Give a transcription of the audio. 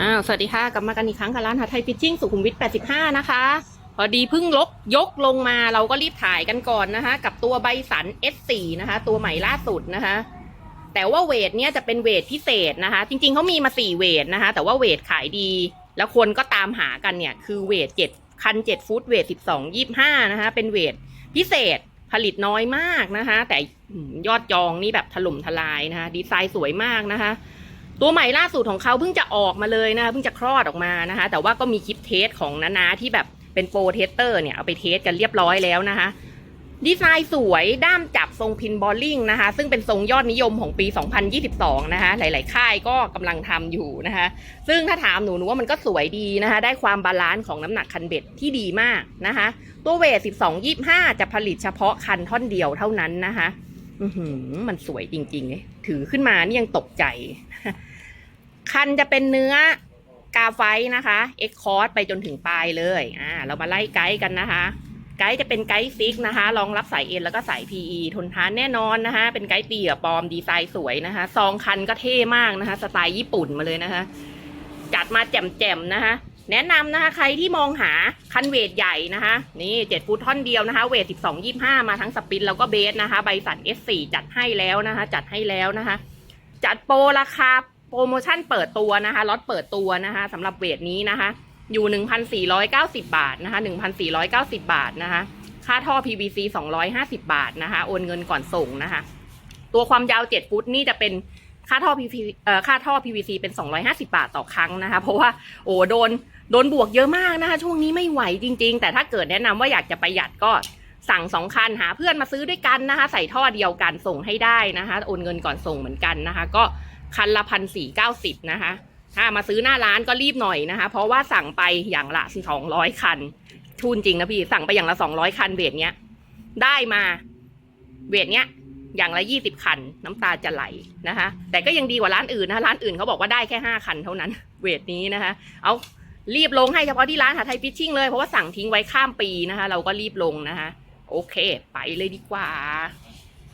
อ้าวสวัสดีค่ะ กลับมากันอีกครั้งกับร้านหาไทยฟิชชิ่งสุขุมวิท 85 นะคะ พอดีเพิ่งลกยกลงมาเราก็รีบถ่ายกันก่อนนะคะ กับตัวใบสัน S4 นะคะ ตัวใหม่ล่าสุดนะคะ แต่ว่าเวทเนี้ยจะเป็นเวทพิเศษนะคะ จริงๆเขามีมา 4 เวทนะคะ แต่ว่าเวทขายดี แล้วคนก็ตามหากันเนี่ย คือเวท7คัน 7 ฟุตเวท 12 25 นะคะ เป็นเวทพิเศษผลิตน้อยมากนะคะ แต่ยอดจองนี่แบบถล่มทลายนะคะ ดีไซน์สวยมากนะคะ ตัวใหม่ล่าสุดของเขาเพิ่งจะออกมาเลยนะคะเพิ่งจะคลอดออกมานะคะ แต่ว่าก็มีคลิปเทสของนานาที่แบบเป็นโปรเทสเตอร์เนี่ยเอาไปเทสกันเรียบร้อยแล้วนะคะ ดีไซน์สวยด้ามจับทรงพินบอลลิงนะคะ ซึ่งเป็นทรงยอดนิยมของปี 2022 นะคะ หลาย ๆ ค่ายก็กำลังทำอยู่นะคะ ซึ่งถ้าถามหนูหนูว่ามันก็สวยดีนะคะ ได้ความบาลานซ์ของน้ำหนักคันเบ็ดที่ดีมากนะคะ ตัวเวท 12 25 จะผลิตเฉพาะคันท่อนเดียวเท่านั้นนะคะมันสวยจริงๆเลยถือขึ้นมานี่ยังตกใจ คันจะเป็นเนื้อกาไฟนะคะเอ็กคอร์สไปจนถึงปลายเลยอ่าเรามาไล่ไกด์กันนะคะ ไกด์จะเป็นไกด์ซิกนะคะรองรับสายเอ็นแล้วก็สาย PE ทนทานแน่นอนนะคะ เป็นไกด์เตี่ยปลอมดีไซน์สวยนะคะซองคันก็เท่มากนะคะ สไตล์ญี่ปุ่นมาเลยนะคะ จัดมาแจ่มๆนะคะแนะนำนะคะใครที่มองหาคันเวทใหญ่นะคะ นี่เจ็ดฟุตท่อนเดียวนะคะ เวท12 25มาทั้งสปินแล้วก็เบสนะคะ ใบสัน S4 จัดให้แล้วนะคะ จัดให้แล้วนะคะ จัดโปรราคา โปรโมชั่นเปิดตัวนะคะล็อตเปิดตัวนะคะสำหรับเวทนี้นะคะ อยู่ 1,490 บาทนะคะ1,490 บาทนะคะ ค่าท่อ PVC 250 บาทนะคะ โอนเงินก่อนส่งนะคะ ตัวความยาว 7 ฟุตนี่จะเป็นค่าท่อ PVC เอ่อค่าท่อ PVC เป็น 250 บาทต่อครั้งนะคะ เพราะว่าโอ้โดนโดนบวกเยอะมากนะคะ ช่วงนี้ไม่ไหวจริง ๆ แต่ถ้าเกิดแนะนำว่าอยากจะประหยัดก็สั่งสองคันหาเพื่อนมาซื้อด้วยกันนะคะ ใส่ท่อเดียวกันส่งให้ได้นะคะ โอนเงินก่อนส่งเหมือนกันนะคะ ก็ คันละพันสี่เก้าสิบนะคะ ถ้ามาซื้อหน้าร้านก็รีบหน่อยนะคะ เพราะว่าสั่งไปอย่างละสองร้อยคันทุนจริงนะพี่สั่งไปอย่างละสองร้อยคันเวทเนี้ย ได้มาเวทเนี้ยอย่างละยี่สิบคัน น้ำตาจะไหลนะคะ แต่ก็ยังดีกว่าร้านอื่นนะคะร้านอื่นเขาบอกว่าได้แค่ห้าคันเท่านั้น เวทนี้นะคะ เอารีบลงให้เฉพาะที่ร้านหาไทยฟิชชิ่งเลยเพราะว่าสั่งทิ้งไว้ข้ามปีนะคะ เราก็รีบลงนะคะ โอเค ไปเลยดีกว่า